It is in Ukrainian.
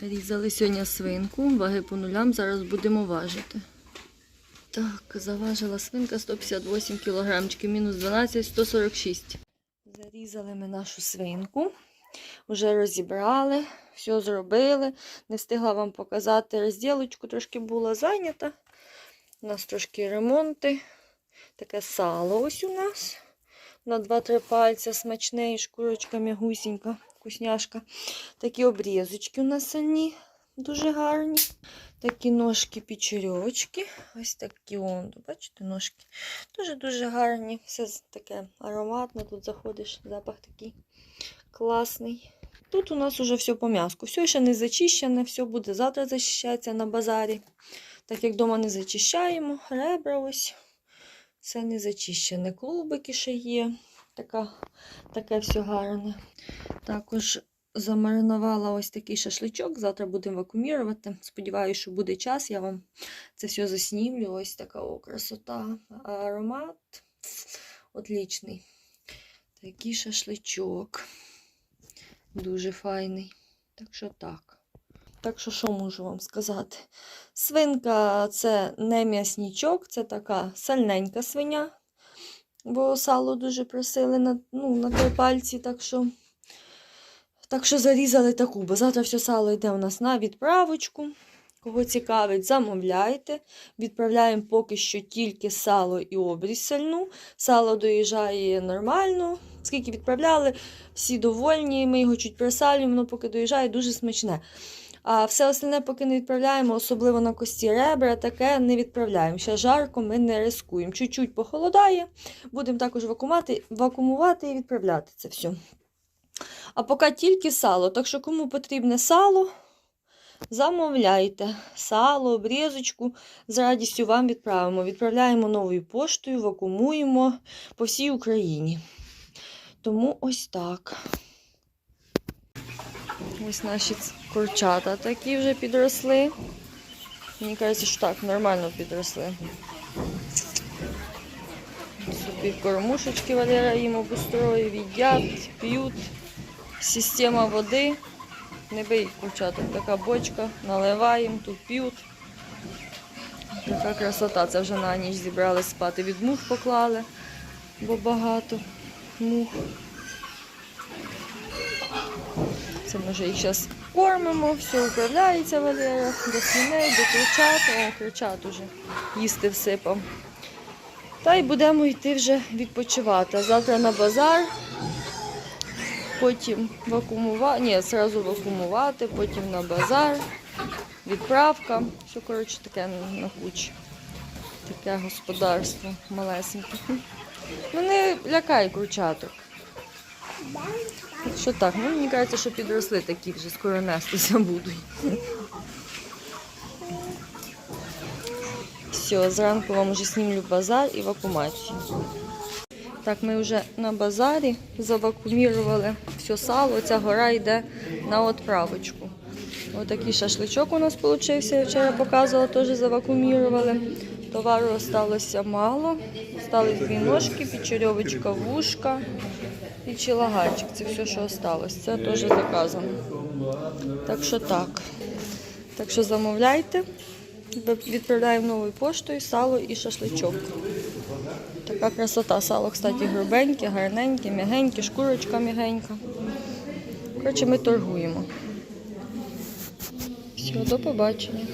Різали сьогодні свинку, ваги по нулям, зараз будемо важити. Так, заважила свинка 158 кілограмчиків, мінус 12, 146. Зарізали ми нашу свинку, вже розібрали, все зробили. Не встигла вам показати розділочку, трошки була зайнята. У нас трошки ремонти. Таке сало ось у нас. На 2-3 пальця смачне і шкурочка м'ягусінька, вкусняшка. Такі обрізочки у нас сальні, дуже гарні. Такі ножки печерьочки. Ось такі он, бачите, ножки. Дуже-дуже гарні. Все таке ароматне. Тут заходиш, запах такий класний. Тут у нас уже все по м'язку. Все ще не зачищене, все буде завтра зачищатися на базарі. Так як вдома не зачищаємо, ребра ось. Все не зачищене. Клубики ще є. Така, таке все гарне. Також замаринувала ось такий шашличок. Завтра будемо вакуумірувати. Сподіваюся, що буде час. Я вам це все заснімлю. Ось така о, красота. Аромат отлічний. Такий шашличок. Дуже файний. Так що так. Так що, що можу вам сказати? Свинка це не м'яснічок, це така сальненька свиня. Бо сало дуже просили на, ну, на три пальці, так що, так що зарізали таку, бо завтра все сало йде у нас на відправочку. Кого цікавить, замовляйте. Відправляємо поки що тільки сало і обріз сальну. Сало доїжджає нормально. Скільки відправляли, всі довольні. Ми його чуть присалюємо, воно поки доїжджає, дуже смачне. А все остальне поки не відправляємо, особливо на кості ребра, таке не відправляємо. Ще жарко ми не рискуємо. Чуть-чуть похолодає, будемо також вакуумувати, вакуумувати і відправляти це все. А поки тільки сало. Так що, кому потрібне сало, замовляйте. Сало, обрізочку з радістю вам відправимо. Відправляємо новою поштою, вакуумуємо по всій Україні. Тому ось так. Ось наші курчата такі вже підросли. Мені кажеться, що так, нормально підросли. Собі кормушечки Валера їм обустроїв, їдять, п'ють. Система води. Не бий курчаток, така бочка, наливаємо, тут п'ють. Така красота. Це вже на ніч зібрали спати. Від мух поклали, бо багато мух. Це ми вже їх зараз кормимо, все управляється Валера, до свиней, до кричат, о, кричат уже їсти всипав. Та й будемо йти вже відпочивати. Завтра на базар, потім вакуумувати, ні, зразу вакуумувати, потім на базар, відправка. Все, коротше, таке на- кучі. Таке господарство малесеньке. Не лякай кручаток. Що так, ну мені кажеться, що підросли такі вже скоро нестися будуть. Все, зранку вам вже снімлю базар і вакуумацію. Так, ми вже на базарі завакумірували все сало. Ця гора йде на відправочку. Отакий шашличок у нас вийшов, я вчора показувала, теж завакумірували. Товару залишилося мало. Остались дві ножки, печерьовочка, вушка і чилагарчик. Це все, що залишилось. Це теж заказано. Так що так. Так що замовляйте. Відправляємо новою поштою сало і шашличок. Така красота. Сало, кстати, грубеньке, гарненьке, м'ягеньке, шкурочка м'ягенька. Коротше, ми торгуємо. Все, до побачення.